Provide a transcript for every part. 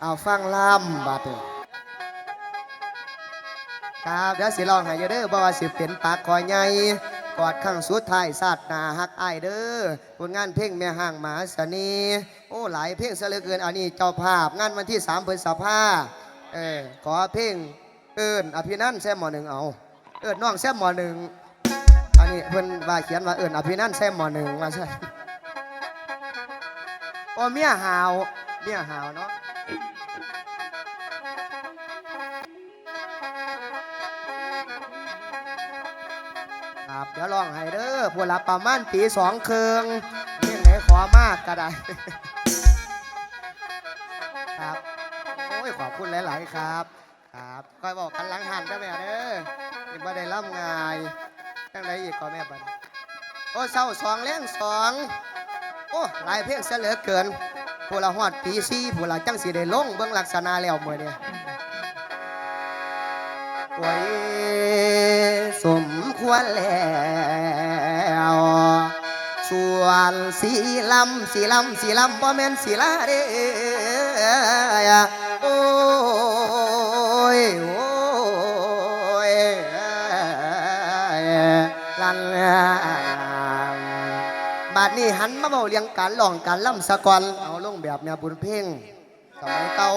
เอาฟังล่ำบาดนี้ครับเดี๋ยวสิลองให้อยู่เด้อบ่ว่าสิเป็นปากคอยใหญ่กอดข้างสุดท้ายสาดหนาฮักอายเด้อผลงานเพลงแม่ห่างหมาสนีโอ้หลายเพลงเหลือเกินอันนี้เจ้าภาพงานวันที่3พฤษภาเออขอเพลงเอิ้นอภินันแซมหมอหนึ่งเอา เอิ้นน้องแซมหมอหนึ่งอันนี้เพิ่นว่าเขียนว่าเอิ้นอภินันท์แซมหมอหนึ่งว่าใช่โอ้เมียหาวเมียหาวเนาะครับเดี๋ยวลองให้เด้อพวกละประมาณปีสองเคืองเรื่องไหนขอมากก็ได้ ครับ โอ้ย ขอบคุณหลาย ๆ ครับ ครับก็บอกกันหลังหันได้ไหมเด้อ ไม่ได้ล่ำงายจังไรอีกก็แม่บัดโอ้เศร้าสองเลี้ยงสองโอ้หลายเพลงเสลือเกินพวกละหอดปีสี่พวกละจังสีได้ลงเบื้องลักษณะแล้วเมื่อเนี่ยไว้สมควรแล้วส่วนสีลำสีลำสีลำบ่แม่นสีลาเด้ บาดนี้หันมาเบาเรียงการหล่องการล่ำสะกอนเอาลงแบบแนวบุญเพ่งสมัยเก่า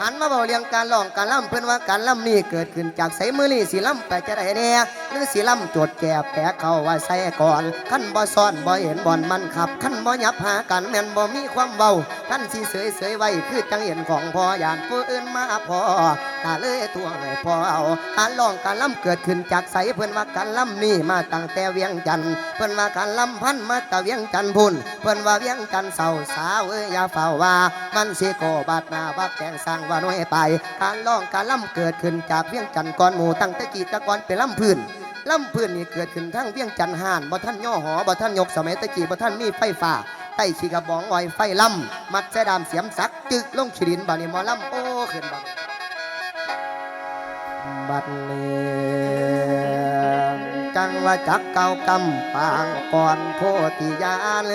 หันมาบอกเรียงการหล่องการล่ำเพื่อนว่าการล่ำนี่เกิดขึ้นจากใสมือนี่สีล่ำไปจะได้แน่ หรือสีลำโจดแก่แปะเข้าว่าใส่ก่อนขั้นบ่ซ่อนบ่เห็นบ่อนมันขับขั้นบ่ยับหากันแม่นบ่มีความเบาขั้นสีเสยเสยไว้คือจังเห็นของพ่อยานผู้อื่นมาพอกาเลยตัวให้พ่อเอาการร้องการล่ำเกิดขึ้นจากใสเพื่อนว่าการล่ำนี่มาตั้งแต่เวียงจันทน์เพื่อนว่าการล่ำพันมาแต่เวียงจันทน์พุ่นเพื่อนว่าเวียงจันทน์เศร้าสาวเอ้ยอย่าเฝ้าว่ามันสิโกบาดนาบักแกงสร้างว่าน้อยไป การร้องการล่ำเกิดขึ้นจากเวียงจันทน์ก่อนหมู่ตั้งแต่กีตะกอนเป็นล่ำพื้น ล่ำพื้นนี่เกิดขึ้นทั้งเวียงจันทน์ห่านบ่ท่านย่อหอบ่ท่านยกสมัยตะกี้บ่ท่านมีไฟฟ้าใต้ชีกระบองอ้อยไฟล่ำมัดแสดามเสียมสักจึกลงขีดินบานี้มอล่ำโอ้ขึ้นบัดบัดนี้จังว่าจักเก่ากำปางก่อนโพธิญาณ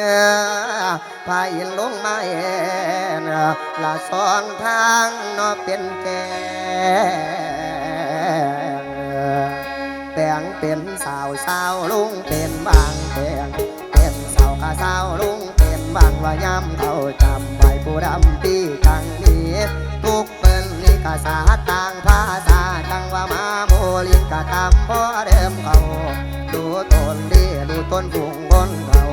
พายินลงมาเอ็นละสองทางนอเป็นแก แต่งเป็นสาวสาวลุงเป็นบางแต่งเป็นสาวกะสาวลุงเป็นบางว่าย้ำเขาจำไว้ผู้ดำปีกังนี้ทุกเปิ้นนี่กะสาต่างภาษาจังว่ามาโมลินกะทำพ่อเดิมเขาดูตนดีดูต้นบุงบนเขา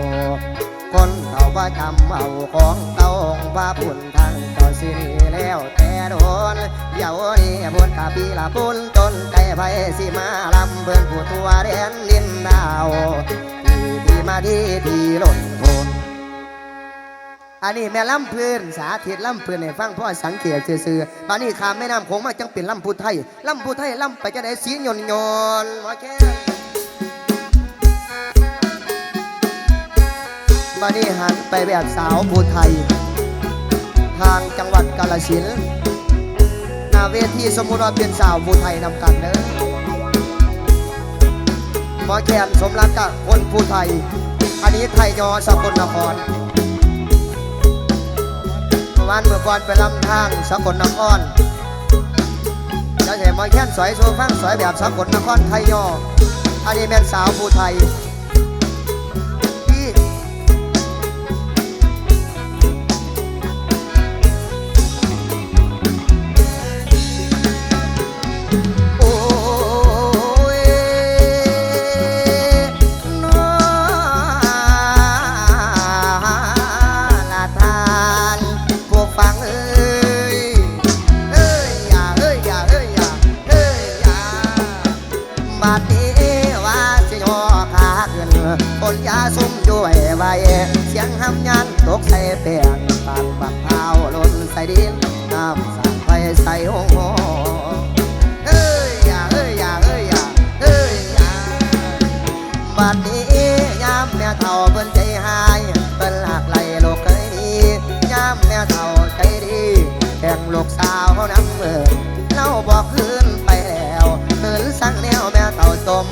คนเขาว่าจำเอาของเต้าองพระบุญทางเจ้าสิ แล้วแต่โดนเดี๋ยวนี้บนกาปีละปุนจนใจไฟสิมาลำเบิ่งผู้ตัวเดนลินดาวที่ที่มาที่ที่หล่นโทนอันนี้แม่ลำพื้นสาธิตลำพื้นให้ฟังพ่อสังเกตซื่อๆตอนนี้ขามแม่น้ำโขงมากจังเป็นลำพูไทยลำพูไทยลำไปจะได้สีหยนหยนๆหมอแค่บันนี้หันไปแบบสาวภูไทย ทางจังหวัดกาลสินธุ์นาเวทีสมมุติว่าเป็นสาวภูไทยนำกันเด้อหมอแคนสมรักกับคนภูไทย อันนี้ไทยยอสกลนครเมื่อวานเมื่อก่อนไปลำทางสกลนครแล้วเห็นหมอแคนสวยโซฟังสวยแบบสกลนครไทยยออันนี้เป็นสาวภูไทย ห้ำยันตกใส่เปียงปานบักเท้าล่นใส่ดินน้ำสาดไฟใส่ห้องอเอ้ยอย่าเอ้ยอย่าเอ้ยอย่าเอ้ยอย่าบัดนี้ยามแม่เฒ่าเพิ่นใจหายเพิ่นหลักไหลลูกเคยดียามแม่เฒ่าใจดีแข่งลูกสาวน้ำเบิ่งเล่าบอกคืนไปแล้วคืนสั่งแนวแม่เฒ่าโตม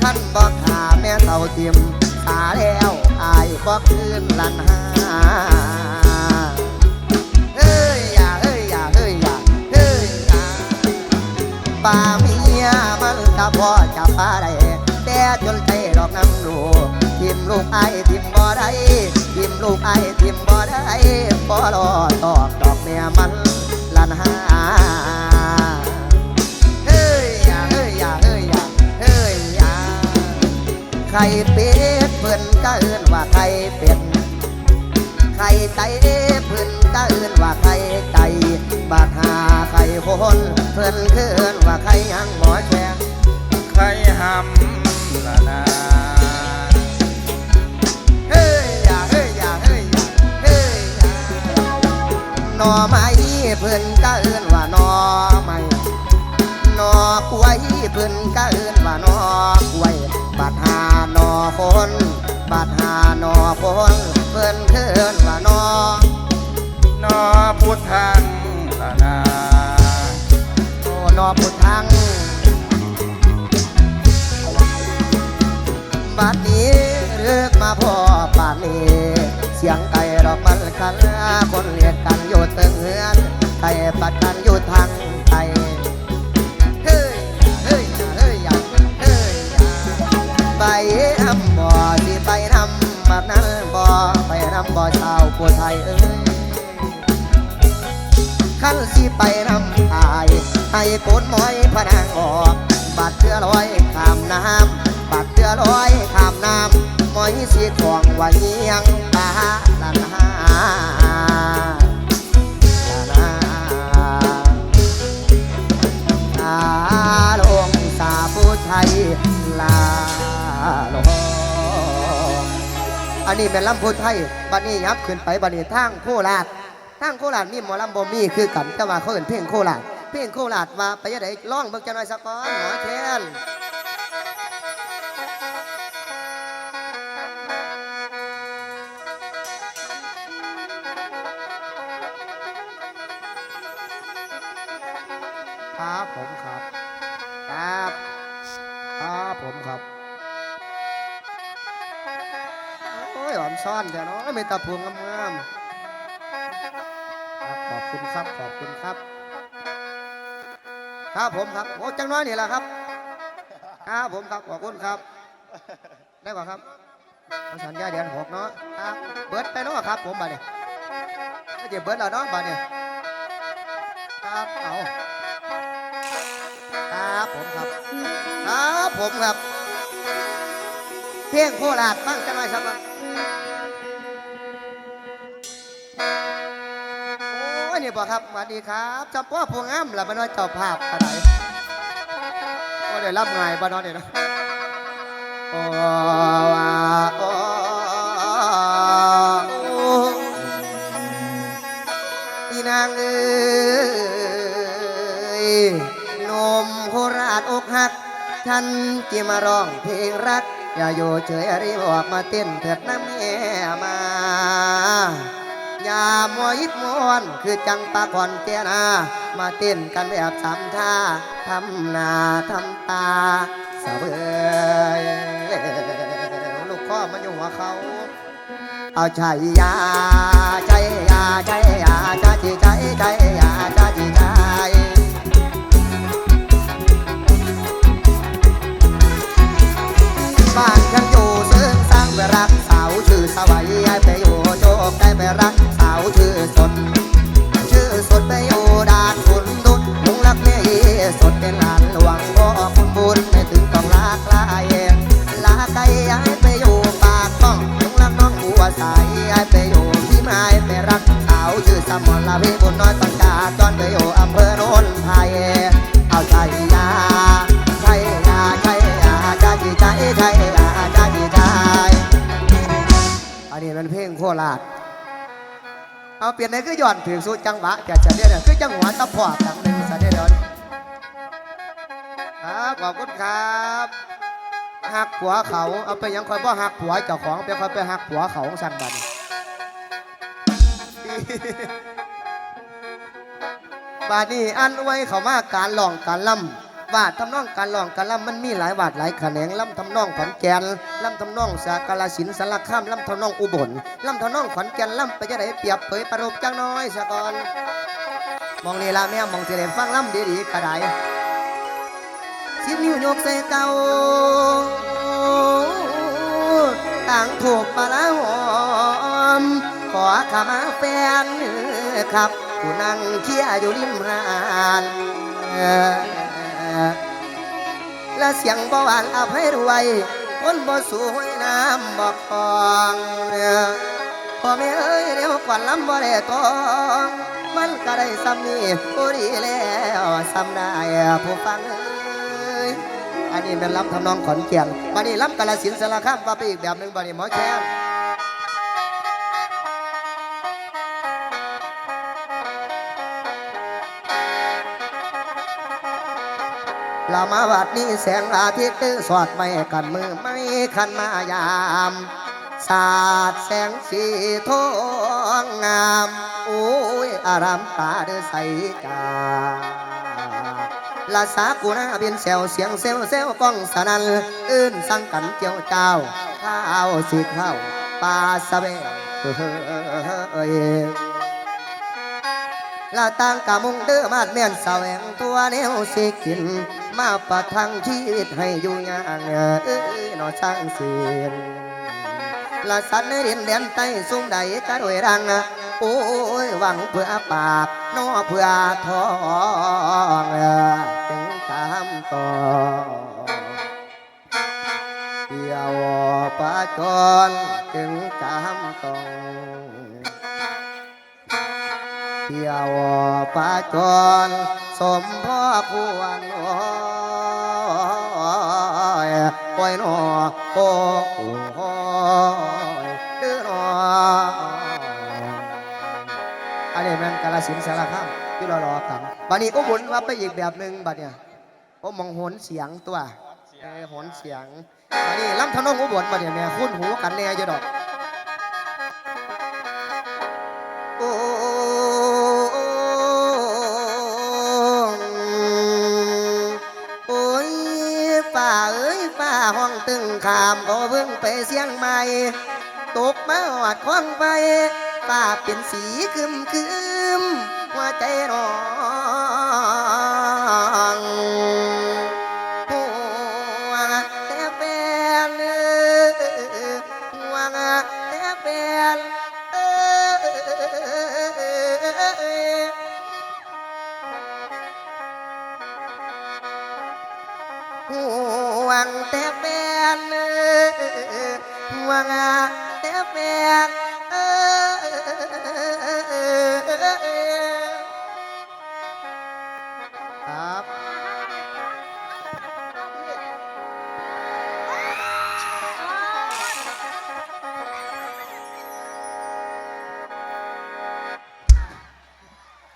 ขั้นบ่ขาแม่เต่าเตรียม สาแล้วอายก็คืนลันหาเฮ้ยอย่าเฮ้ยอย่าเฮ้ยอย่าเฮ้ยอย่าป่าเมียมันก็พอจับปลาได้แต่จนใจดอกน้ำลูทิมลูกไอ้ทิมบ่ได้ทิมลูกไอ้ทิมบ่ได้บ่รอตอกดอกเมียมันลันหา ใครเป็ดเพิ่นก็เอื้นว่าใครเป็ดไข่ไก่เพิ่นก็เอื้นว่าไข่ไก่บาดหาไข่คนเพิ่นคือเอื้นว่าไข่หยังหมอแชงใครหำละนาเฮ้ยอย่าเฮ้ยอย่าเฮ้ยอย่าเฮ้ยอย่าหน่อไม้เพิ่นก็เอื้นว่าหน่อไม้หน่ อกล้วยเพิ่นก็เอื้นว่านอกล้วยบาดหานอคนบาดหานอคนเพิ่นเคือเอื้นว่านอนอพุทธังละนาโอนอพุทธังบัดนี้เลือกมาพ่อป่านนี้เสียงไก่ดอกมันคันคนเรียกกันอยู่เฮือนไก่ปัดกันอยู่ทางไก่ ไปนำบ่อสิไปนำแบบนั้นบ่ไปนำบ่อชาวผู้ไทยเอ้ยขั้นสิไปนำอายให้โกนหมอยพนางออกบาดเทือลอยข้ามน้ำบาดเทือลอยข้ามน้ำหมอยสีของไว้ยังตาละนาละนาลาลงสาผู้ไทยลา ลงอันนี้เป็นลำพูนไทยบัดนี้ยับขึ้นไปบัดนี้ทางโคราชทางโคราชมีหมอลำบ่มีคือกันแต่ว่าเขาเอิ้นเพลงโคราชเพลงโคราชว่าไปยังไดร้องเบิ่งจังหน่อยสักก่อนหมอเชนครับผมครับ ครับ ครับผมครับ ซ่อนแต่เนาะไม่ตาพวงงามๆขอบคุณครับขอบคุณครับ ครับผมครับโอ้จังน้อยนี่แหละครับครับผมครับขอบคุณครับ ได้ป่ะครับเอาสัญญาเดือนหกเนาะครับเบิร์ดไปเนาะครับผมบัดเนี่ยก็จะเบิร์ดแล้วเนาะบัดเนี่ยครับเอาครับผมครับ ครับผมครับ เพียงโคราชบ้างจังหน่อยสัก นี่บอกครับสวัสดีครับจำพ่อพวงงามละมันน้อยเจ้าภาพอะไรก็ได้รับงานบ้านนอนเนี่ยนะโอ้ว่าโอ้พี่นางเอ้ยนมโคราชอกหักฉันที่มาร้องเพลงรัก อย่าอยู่เฉยรีบออกมาเต้นเถิดนะแม่มา ยามัวยิดมวน คือจังปาก่อนเจนา มาเต้นกันแบบสามท่าทำหน้าทำตาเสะเบยลูกข้อมันอยู่หัวเขา เอาใจยาใจยาใจยาใจใจใจยาใจใจบ้านฉันอยู่ซึ่งสร้างไปรักสาวชื่อสวัยายไปอยู่โชคได้ไปรัก สาวชื่อสน เปลี่ยนในคือย้อนถึงสู่จังหวะแต่จะเนี่ยคือจังหวะตะพอดังหนึ่งสันเดียนครับขอบคุณครับหักผัวเขาเอาไปยังคอยบ่หักผัวเจ้าของไปคอยไปหักผัวเขาของสันบันบาดนี้อันไว้เขามาการหลองการล่ วาดทำนองการร้องการล่ำมันมีหลายวาดหลายแขนงล่ำทำนองขอนแก่นล่ำทำนองสากลสินสารคามล่ำทำนองอุบลล่ำทำนองขอนแก่นล่ำไปจะได้เปรียบเผยประรบจังน้อยสะก่อนมองนี่ละแม่มองสิได้ฟังล่ำดีๆกระไดสิบนิ้วยกใส่เก่าต่างถูกปลาร้าหอมขอขมาแฟนครับผู้นั่งเคียอยู่ริมหาน และเสียงบ่หวานอภัยรวยคนบ่สวยน้ำบ่คองพ่อแม่เอ้ยเดี๋ยวก่อนลำบ่ได้ตองมันก็ได้ซ้ำนี่ผู้ดีแล้วซ้ำได้ผู้ฟังเอ้ยอันนี้เป็นลำทำนองขอนแก่นบัดนี้ลำกาลสินธุ์สารคามว่าไปอีกแบบหนึ่งบัดนี้หมอแค้น ลามาวัดนี้แสงอาทิตย์ตื้อสอดไม่กันมือไม่คันมายาม สาดแสงสีทองงามโอ้ยอารามตาเดือใสกาลาสากูนาเบียนเซวเสียงเซวเซวก้องสนันอื่นสังกันเจียวเจ้าข้าวสีข้าวปลาสะเบะเอ้ยลาต่างกะมุงเด้อมาดแม่นแสวงตัวแนวสิกิน มาประทังชีวิตให้อยู่อย่างเอ้ยนอช่างเสียนลาสันในดินแดนใต้สูงใดกะด้วยรังโอ้ยหวังเพื่อปากนอเพื่อทองจึงตามต่อเดียวปะจอนจึงตามต่อเที่ยวปาจรสมพ่อควรโอ้ยปล่ อยนอโอ้ยดื้อนออันนี้มันกาลสินสารคามที่รอรอกันบัดนี้ก็หมุนมาไปอีกแบบหนึ่งบัดเนี่ยก็มองหนเสียงตัวหนเสียงบัดนี้ลำทนงอุบลบัดเนี่ยแม่คุ้นหูกันแน่จะดอกามก็เพิ่งไปเสียงใหม่ ตกมาหอดคว้างไปป้าเป็นสีคึมคึมหัวใจร้อง ห่วงแต่แฟนเออครับ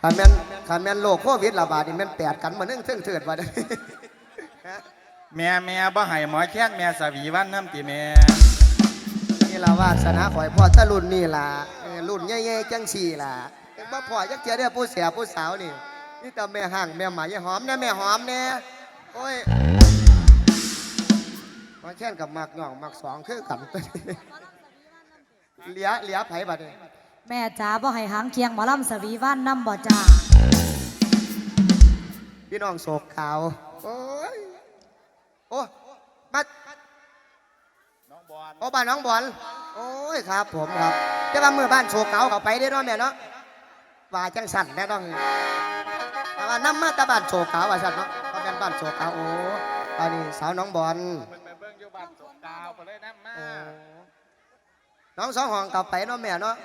ขันแมนขันแมนโรคโควิดระบาดนี่แมนแปดกันมานึ่งเทิงเถิดมาได้แม่แม่บ่ให้หมอแค้นแม่สวีวันน้ำติแม่ นี่ละวาสนาข่อยพ่อตะรุ่นนี่ล่ะเออรุ่นใหญ่ๆจังสี่ล่ะบ่พ่อยักเจียได้อผู้เสียผู้สาวนี่ นี่แต่แม่ห่างแม่หมายายหอมนะแม่หอมแน่โอ้ยมาแค่นกับหมักหน่องหมักสองคือกันตัวนี้เหลียเหลียไผบัดนี้แม่จ๋าบ่ให้หางเคียงหมอลำสวีวันน้ำบ่จ้าพี่น้องโศกขาวโอ้ยโอ้มาน้องบอล โอ้บ้านน้องบอลโอ้ยครับผมครับแต่ว่าเมื่อบ้านโศกขาวเขาไปได้อเนาะแม่เนาะว่าจังสั่นแน่ต้องแต่ว่าน้ำมาแตาบ้านโศกขาวว่าสั่นเนาะเพราะเป็นบ้านโศกขาวโอ้ตอนนี้สาวน้องบอลเพิ่นไปเบิ่งอยู่บ้านสงดาวไปเลยน้ำมาโอ้น้องสองห้องกลับไปเนาะแม่เนาะ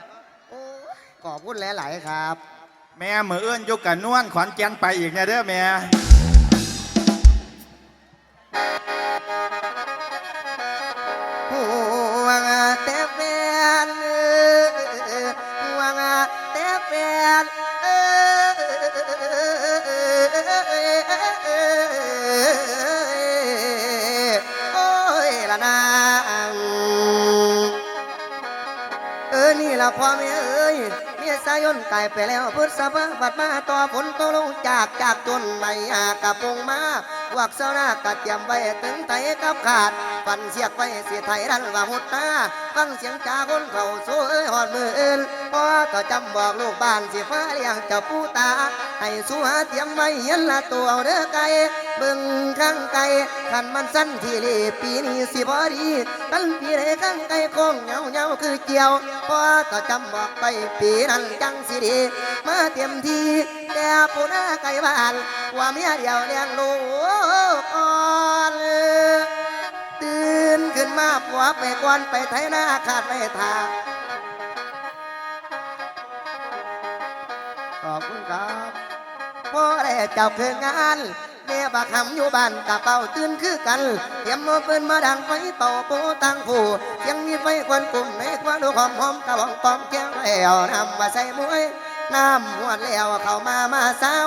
โอ้ยขอบคุณหลายๆครับ แม่มือเอื้อนอยู่กันนวลขอนแก่นไปอีกเนี่ยเด้อแม่ วงแต่แฟนหวงแต่แฟนโอ้ยละนางเออนี่ละพ่อแม่เอ้ยเมียสายนตายไปแล้วพุทธสภาบัดมาต่อฝนตกลงจากจากจนไม่อากระปงมาวักเสาหน้ากระเตรียมไว้ถึงไตกับขาด ปันเสียกไว้เสียไทยรันว่าหุดตาฟังเสียงจาคนเขาโซ่เอ้ยหอดมืออื่นพ่อก็จำบอกลูกบ้านสิฟ้าเลี้ยงเจ้าปูตา ให้สู้หาเตรียมไว้เห็นละตัวเอาเด้อไก่เบิ่งข้างไก่ขันมันสั้นที่เลปีนี้สิบ่ดีกันปีใดข้างไก่คงเหงาเหงาคือเกี่ยวพ่อก็จำบอกไปปีนั้นจังสิดีมาเตรียมทีแต่ปูนาไก่บ้านว่าเมียเดียวเลี้ยงลูก ขึ้นมาผัวไปก่อนไปไถหน้าขาดไม่ทางขอบคุณครับพ่อได้เจ้าคืองานแม่บักหำอยู่บ้านกะเป่าตื่นคือกันเตรียมมือปืนมาดังไฟเป่าปูตั้งผู้เสียงมีไฟควันกลุ่มในควันดูหอมหอมกะบองปอมแก้วแล้วนำมาใส่มวยน้ำหวดแล้วเข้ามามาเศร้า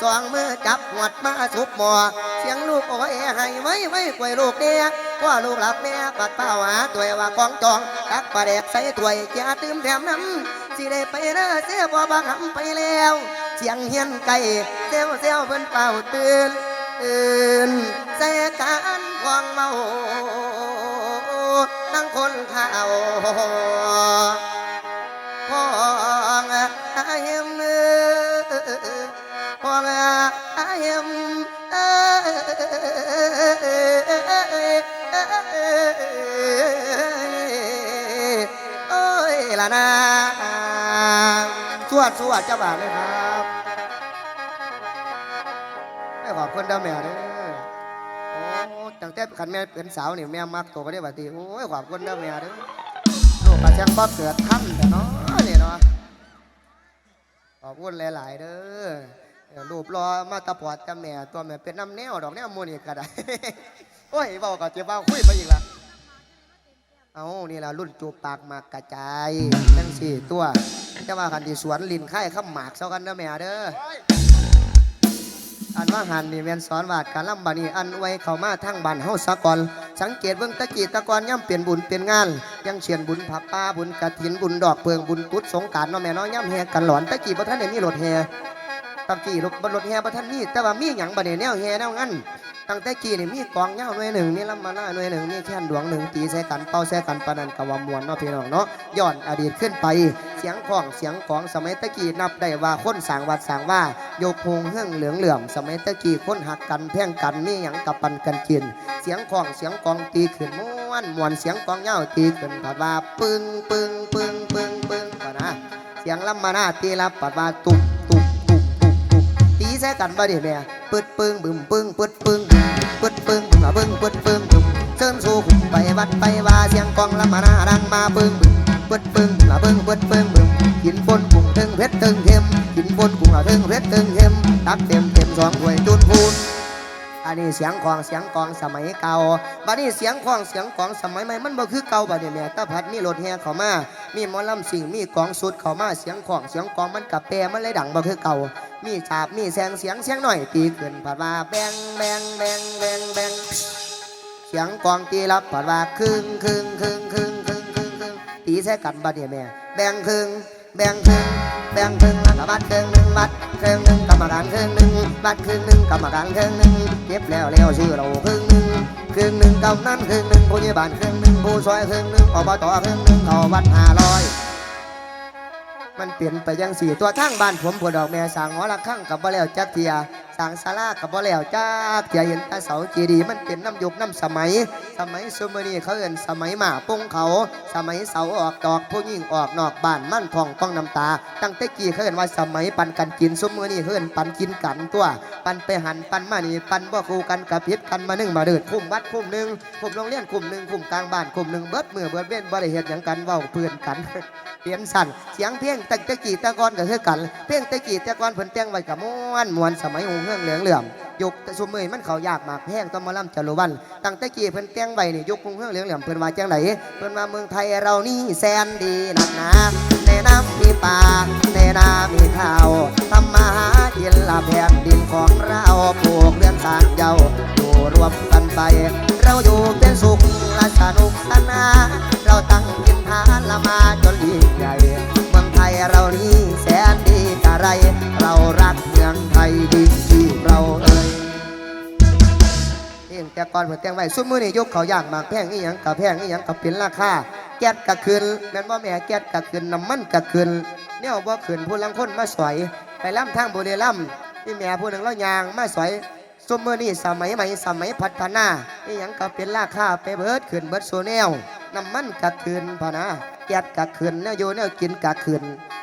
สองมือจับหวดมาสุบหมอเสียงลูกโอ้ยให้ไว้ไว้กลวยลูกเดีย พ่อลูกหลับแม่ปัดเป้าหาตัวว่ากองจองตักปลาแดกใส่ถ้วยจะตื่มแถมน้ำสิได้ไปเด้อเสียบ่บักหำไปแล้ว เสียงเฮียนไก่เซวเซวเพิ่นเป่าตื่นตื่นใส่การควงเมาตั้งคนข่าวพองอาเฮมพองอาเฮม นะสวดสวดเจ้าบ่าวเลยครับไม่ขอบคุณเด้อแม่เด้อโอ้ตั้งแต่ขันแม่เป็นสาวนี่แม่มักตัวก็ได้บัดนี้โอ้ยขอบคุณเด้อแม่เด้อลูกกระชังบ่เกิดทันแต่เนาะนี่เนาะขอบคุณหลาย ๆ เด้อรูปรอมาตะปอดกับแม่ตัวแม่เป็นน้ำแนวดอกแนวมูนี่ก็ได้โอ้ยเบาก็จะเบาคุยไปอีกละ เอานี่ละรุ่นจูบปากหมากกระจายจังสี่ตัวจะว่ากันที่สวนลินค่ข้ามหมากเซากันเด้อแม่เด้ออันว่าหันนี่แมนสอนวาดการลำบานีอันไว้เข้ามาทั้งบ้านเฮาสะก่อนสังเกตเบิ่งตะกี้ตะกอนย่ำเปลี่ยนบุญเปลี่ยนงาน ยังเชียนบุญผับป้าบุญกระถินบุญดอกเพิงบุญตุ๊ดสงการเนาะแม่นาะย่ำแหกันหลอนตะกี้บ่ทันได้มีรถแห่ตะกี้รถรถแห่บ่ทันมีแต่ว่ามีหยังบ่ได้แนวแห่แนวงั้น ตั้งแต่กี้นี่มีกองเหย้าหน่วยหนึ่งมีลำมาล่าหน่วยหนึ่งมีแค่นดวงหนึ่งตีใส่กันเป่าใส่กันปนันกะวามวนเนาะพี่น้องเนาะย้อนอดีตขึ้นไป เสียงของเสียงของสมัยตะกี้นับได้ว่าคนสางวัดสางว่าโยกพงเฮืองเหลืองเหลื่อมสมัยตะกี้คนหักกันแพ่งกันมีหยังกับปันกันกิน เสียงของเสียงกองตีขึ้นม้วนมวนเสียงกองเหย้าตีขึ้นปัดว่าปึ้งปึ้งปึ้งปึ้งปึ้งก่อนะเสียงลำมาหน้าตีรับปัดว่าตุบตุบตุบตุบตุบตี ใส่กันบ่ดิแม่ปึดปึ้งบึมปึ้งปึดปึ้งปึดปึ้งบึ้งอะปึ้งปึดปึ้งบึ้งเชิญสู่ขุมไปวัดไปว่าเสียงกองละมานาดังมาปึ้งบึ้งปึดปึ้งบึ้งอะปึ้งปึดปึ้งบึ้งกินปนกุ้งถึงเพชรถึงเค็มกินปนกุ้งอะถึงเพชรถึงเค็มตักเต็มเต็มสองถ้วยจุน อันนี้เสียงของเสียงกองสมัยเก่าบัดนี้เสียงของเสียงกองสมัยใหม่มันบ่คือเก่าบัดนี้แม่ตาพัดมีรถแห่เข้ามา มีหมอลำสิ่งมีกองสุดเข้ามาเสียงของเสียงกองมันกับแปรมันเลยดังบ่คือเก่า มีฉาบมีแสงเสียงเสียงหน่อยตีขึ้นผัดว่าแบงแบงแบงแบงแบงเสียงกองตีรับผัดว่าครึ่งครึ่งครึ่งครึ่งครึ่งครึ่งครึ่งตีใส่กันบัดนี่แม่แบงครึ่งแบงครึ่งแบงครึ่งแล้วก็บัดครึ่งหนึ่งบัด ครึ่งหนึ่งกรรมการครึ่งหนึ่งบัดครึ่งหนึ่งกรรมการครึ่งหนึ่งเก็บแล้วแล้วชื่อเราครึ่งหนึ่งครึ่งหนึ่งกำนันครึ่งหนึ่งผู้ใหญ่บ้านครึ่งหนึ่งผู้ช่วยครึ่งหนึ่งอบตครึ่งหนึ่งเอาวัดห้าร้อยมันเปลี่ยนไปยังสี่ตัวทั้งบ้านผมผัวดอกแม่สั่งหอละข้างกับบ่แล้วจักเทีย สั่งศาลากับบ่แล้วจักเทียเห็นตาเสาเจดีมันเป็นน้ำยุคน้ำสมัย สมัยซุมอนีเขาเอินสมัยหมาปุ้งเขา สมัยเสาออกดอกผู้ยิ่งออกนอกบ้านมั่นทองต้องน้ำตา ตั้งแต่กี้เขาเอินว่าสมัยปันกันกินซุมอนีเขาเอินปันกินกันตัว ปันไปหันปันมานี่ปันบ่คู่กันกับพิษกันมาหนึ่งมาเดินคุ้มวัดคุ้มหนึ่งคุ้มโรงเรียนคุ้มหนึ่งคุ้มกลางบ้านคุ้มหนึ่งเบิดมือเบิดเว้นบ่ได้เฮ็ดหยังกันเว้าเพื่อนกันเปลี่ยนสั่นเสียงเพลงตะกี้ตะกอนก็คือกัน เพลงตะกี้ตะกอนเพิ่นแต่งไว้กับม้วนมวนสมัยหงเฮืองเหลืองเหลื่อมยุคแต่ซุมือมันเขายากมากแพงต้องมาล่ำจารุวันตั้งแต่กี้เพิ่นแต่งไว้นี่ยุคหงเฮืองเหลืองเหลื่อมเพิ่นว่าจังไดเพิ่นว่าเมืองไทยเรานี่แสนดีนักหนาในน้ำมีป่าในนามีข้าวทำมาหากินละแผ่นดินของเราปลูกเรือนสร้างเจ้าอยู่รวมกันไป เราอยู่เป็นสุขและสนุกสนานเราตั้งกินทานละมาจนยิ่งใหญ่ ทยเรานี้แสนดีกะไร เรารักเมืองไทยดีที่เราเอ่ยเองแต่ก่อนเพิ่นแต่งไว้ซุมื้อนี้ยกเขาย่างมากแพงอีหยังกับแพงอีหยังกับเป็นราคาแก๊สก็ขึ้นแม่นบ่แม่แก๊สก็ขึ้นน้ำมันก็ขึ้นแนวบ่ขึ้นผู้ลังคนมาสอยไปล่ำทางบุรีรัมย์นี่แม่ผู้หนึ่งเรายางมาสอยซุดมื้อนี้สมัยใหม่สมัยพัฒนาอีหยังก็เป็นราคาไปเบิดขึ้นเบิดโซแนว น้ำมันก็ขึ้นพะนะแก๊สก็ขึ้นแนวอยู่แนวกินก็ขึ้น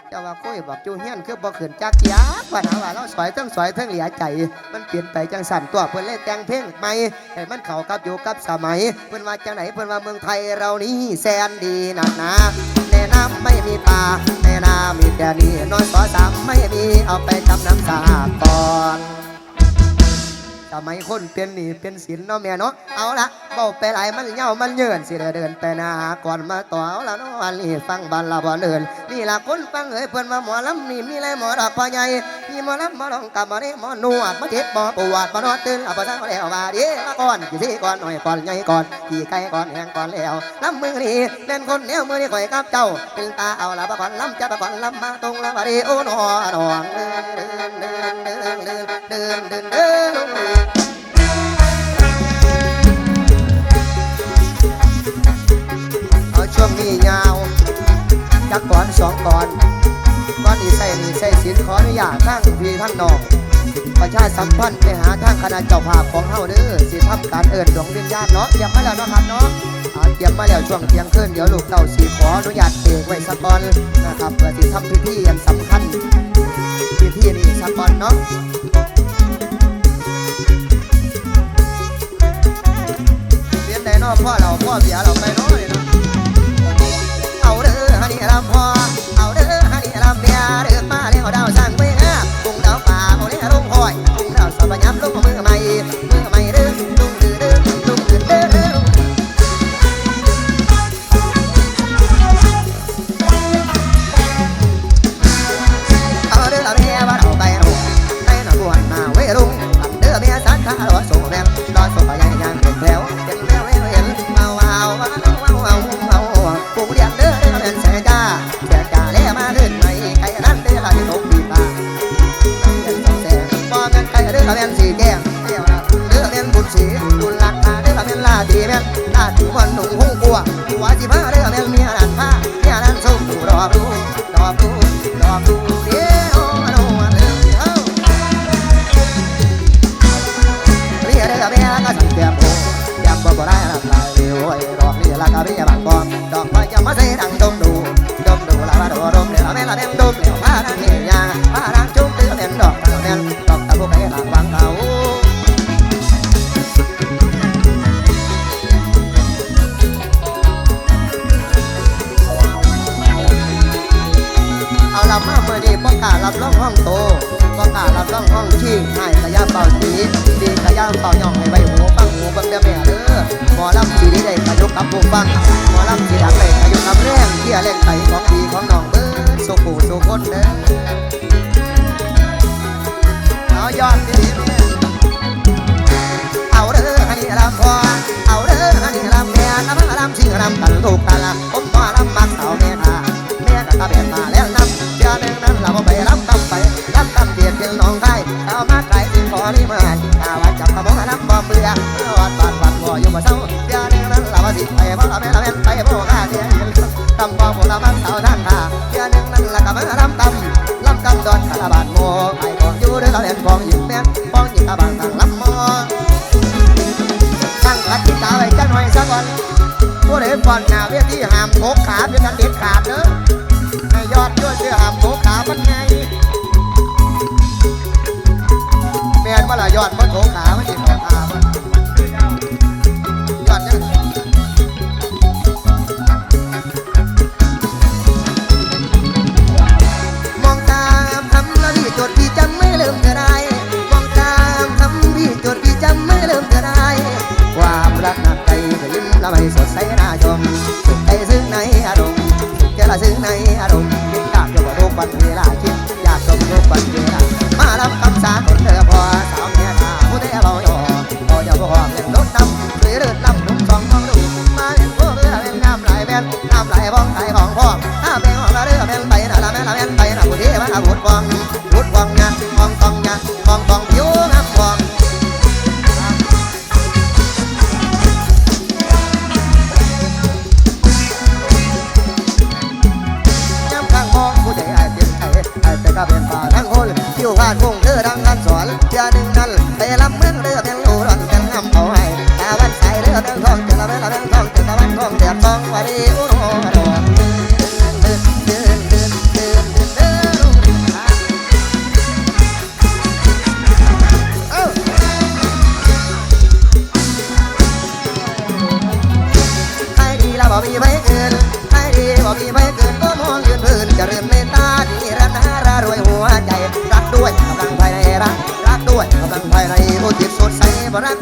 แต่ว่าคุยบอกจูเฮียนคือบ่ขึ้นจักยากว่านะว่าเราสวยทั้งสวยทั้งเหลียใจ มันเปลี่ยนไปจังสั่นตัวเพิ่อนเลยแต่งเพลงใหม่ให้มันเข้ากับอยู่กับสมัย เพิ่อนว่าจังไหนเพิ่อนว่าเมืองไทยเรานี้แสนดีนักหนาแน่น้ำไม่มีปลาแน่นามีแต่นี่นอนสอสามไม่มีเอาไปจำน้ำสาก่อน สมัยคนเป็นหนี้เป็นศีลเนาะแม่เนาะเอาละเบาไปหลายมันเหย่ามันเยินสิเดินไปนาก่อนมาต่อเอาละเนาะวันนี้ฟังบัลละบ่เดินนี่ละคนฟังเอ้ยเพิ่นมาหมอลำนี่มีอะไรหมอดอกพ่อใหญ่มีหมอลำหมอลองกับมาเร่หมอนวดมาเจ็บหมอปวดมานอนตื่นเอาภาษาแล้วว่าดีมาก่อนกี่ทีก่อนหน่อยก่อนใหญ่ก่อนกี่ไก่ก่อนแหงก่อนแล้วลำมือนี่เล่นคนแนวมือนี่ข่อยกับเจ้าเป็นตาเอาละบ่ก่อนลำจะบ่ก่อนลำมาตรงละบ่ดีโอ้หนอหนองเดินเดินเดินเดินเดินเดิน อนสองก่อนก่อนนี้ใส่นี่ใส่สินขออนุญาตทั้งพี่ทั้งน้องประชาสัมพันธ์ไปหาทางคณะเจ้าภาพของเฮาเด้อสิทำการเอิ้นดวงวิญญาณเนาะเตรียมมาแล้วเนาะครับเนาะเตรียมมาแล้วช่วงเที่ยงคืนเดี๋ยวลูกเต้าสีขออนุญาตเอกไว้สักก่อนนะครับเพื่อที่ทำพิธีอันสำคัญพิธีนี้สักก่อนเนาะเรียนได้เนอพ่อเราพ่อเบียเราไปเน้อยเนาะ ร่งห้องขี้ให้กระยาเป่าสีดีกระยาเป่าย่องให้ใบหูฟังหูเบิ่งเด้อแม่เด้อหมอลำสีนี้ได้ปรยุกต์กับผู้ฟังหมอลำสีดังได้ปรยุกต์กับแรงเที่ยแรงไตของดีของน้องเบิร์ดสุขูสุคนเด้อเอายอดดีๆแม่เอาเด้อฮันนี่ลำพอเอาเด้อฮันนี่ลำแม่ลำลำชิงลำกันถูกกันละผมพอลำมักสาวแม่ค่ะแม่ก็ตาแบบมาำตำลำตำดอนคาราบานโมไอ้ของอยู่เด้อเราเลนของหญิงแม่ของหญิงตาบานต่างลำมอตั้งกติกาไว้จังหน่อยซะก่อนผู้ใดก่อนหน้าเวทีห้ามโขกขาเป็นกันเด็ดขาดเด้อให้ยอดด้วยเสื้อห้ามโขกขามันไงแม่นว่าละยอดมันโขกขามันสิโขกขามัน น้ำไหลแบนน้ำไหลบ้องไหลบ้องพ่อถ้าเป็นของละเรือแม่นไปน่ะละแม่นละแม่นไปน่ะผู้ที่มาบุดฟองบุดฟอง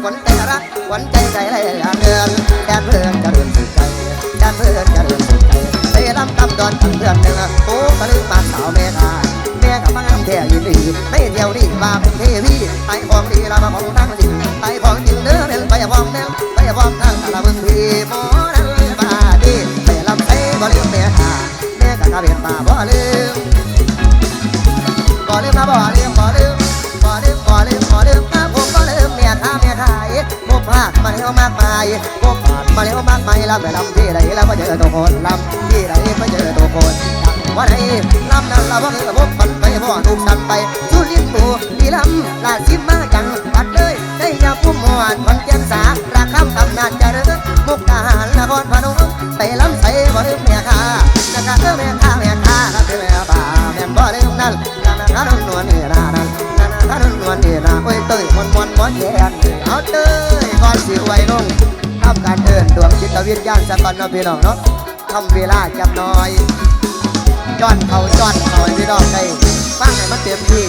ใสบ่รักคนใจรักคนใจใจไรอยางเงินแดนเพื่อนจะเริ่มสุขใจแดนเพื่อนจะเริ่มสุขใจเตลำตำดอนทั้งเพื่อนหนึ่งโอ้ตะลึงมาสาวเมฆาแม่กับมังแท้ยินดีไม่เดียวนี่มาเป็น แล้วมากมายผมพลาดมาแล้วมากมายแล้วไปลำที่ใดแล้วมาเจอตัวคนลำที่ใดมาเจอตัวคนวันไหนลำนั้นเราบ่เคยพบมันไปบ่อถูกสันไปสุรินทร์บูดีลำลาดซิมมาจังปัดเลยได้ยาพุ่มวานคนเจียงสาราคำตำนานเจริญมุกดาหารนครพนมไปลำใส่บ่ลืมเมียข้านะครับเออเมียข้าเมียข้าครับเมียป่าเมียบ่ลืมนั่นนานาคารุนวลนี่นาน นานาคารุนวลนี่นาโอ้ยเต้ยมวนมวนมวนแย่เอาเต้ยก่อนสิไว้ลงทำการเดินดวงจิตวิญญาณสักก่อนเนาะพี่น้องเนาะทำเวลาจับน้อยจอนเขาจอนเขาพี่น้องได้ฟังให้มันเต็มที่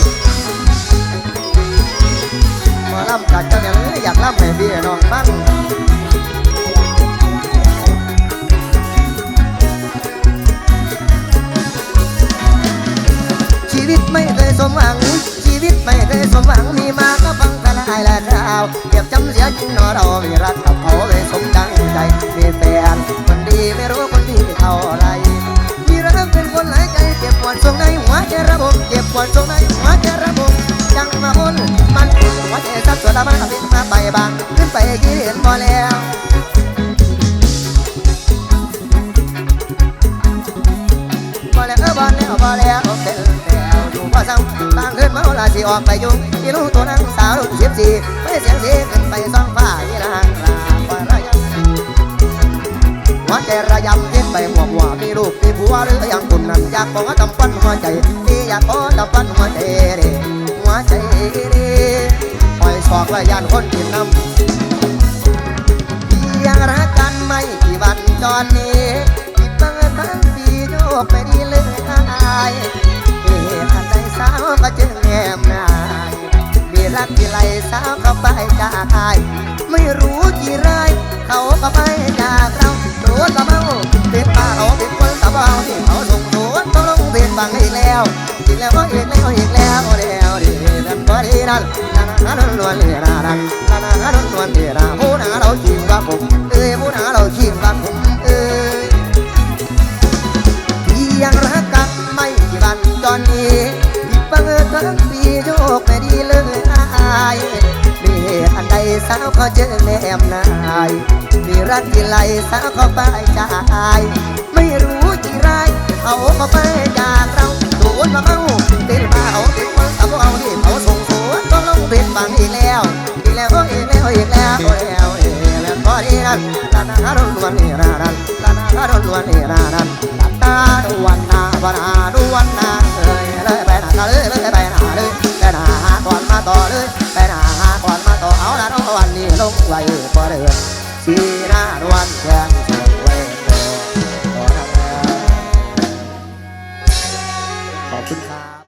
มาล่ำกัดจังอย่างนี้อยากล่ำให้พี่น้องฟังชีวิตไม่เคยสมหวัง วิตไม่เคยสมหวังมีมาก็ฟังทลายและคราวเก็บจำเสียจริงนอเราไม่รักกับเขาเลยสมดังใจมีแฟนคนดีไม่รู้คนดีเท่าไรมีรักเป็นคนหลายใจเจ็บปวดทรงในหัวใจระบบเจ็บปวดทรงในหัวใจระบบจังมาบนมันหัวใจสับสนละมันบินมาไปบางขึ้นไปกี่เห็นพอแล้วพอแล้วพอแล้วพอแล้วเป็นแล้วอยู่พอซ้ำบางคืนเมา ลาสิออกไปยุ่งที่ลูกตัวนั้นสาวลูกสิบสี่ไปเสียงสีขึ้นไปซ่องฟ้าที่นางราคอยระยำหัวใจระยำเย็นไปหัวหัวมีลูกมีผัวหรือยังคุณนั้นอยากบอกว่าตำปั้นหัวใจนี่อยากบอกตำปั้นหัวใจเด้หัวใจเด้ปล่อยศอกและยานคนกินน้ำยังรักกันไม่กี่วันตอนนี้ปิดบังทั้งปีโยกไปดีเลยอายเหตุอันใด สาวก็จึงแงมนายมีรักที่ไรสาวก็ไปจากอายไม่รู้กี่ไรเขาก็ไปจากเราโดนละเมาเป็นป่าเขาเป็นคนตะเบาที่เขาส่งสวนต้องลงเป็นบังอีกแล้วอีกแล้วอีกแล้วอีกแล้วแล้วดีนั่นก็ดีนั่นนานาโดนนวลนี่นานันนนาโดนนวลนี่นาผู้นาเรา รักที่ไรสาวเขาไปจาก ไม่รู้กี่ไรเขาก็ไปจากเราโดนมาเมาติดมาเอาติดมาเอาเอาที่เขาส่งสวนต้องลงเป็นบังอีกแล้ว อีกแล้วอีกแล้วอีกแล้วอีกแล้วอีกแล้วก็ดีนั่นลานาฮารุนวันนี้นานันลานาฮารุนวันนี้นานันตาดูวันนาบานาดูวันนาเอ้ยเลยไปนาเลยเลยไปนาเลยไปนาหาก่อนมาต่อเลยไปนาหาก่อนมาต่อเอาละน้องวันนี้ลงไว้พอเดิน สีหน้าวันแข็งส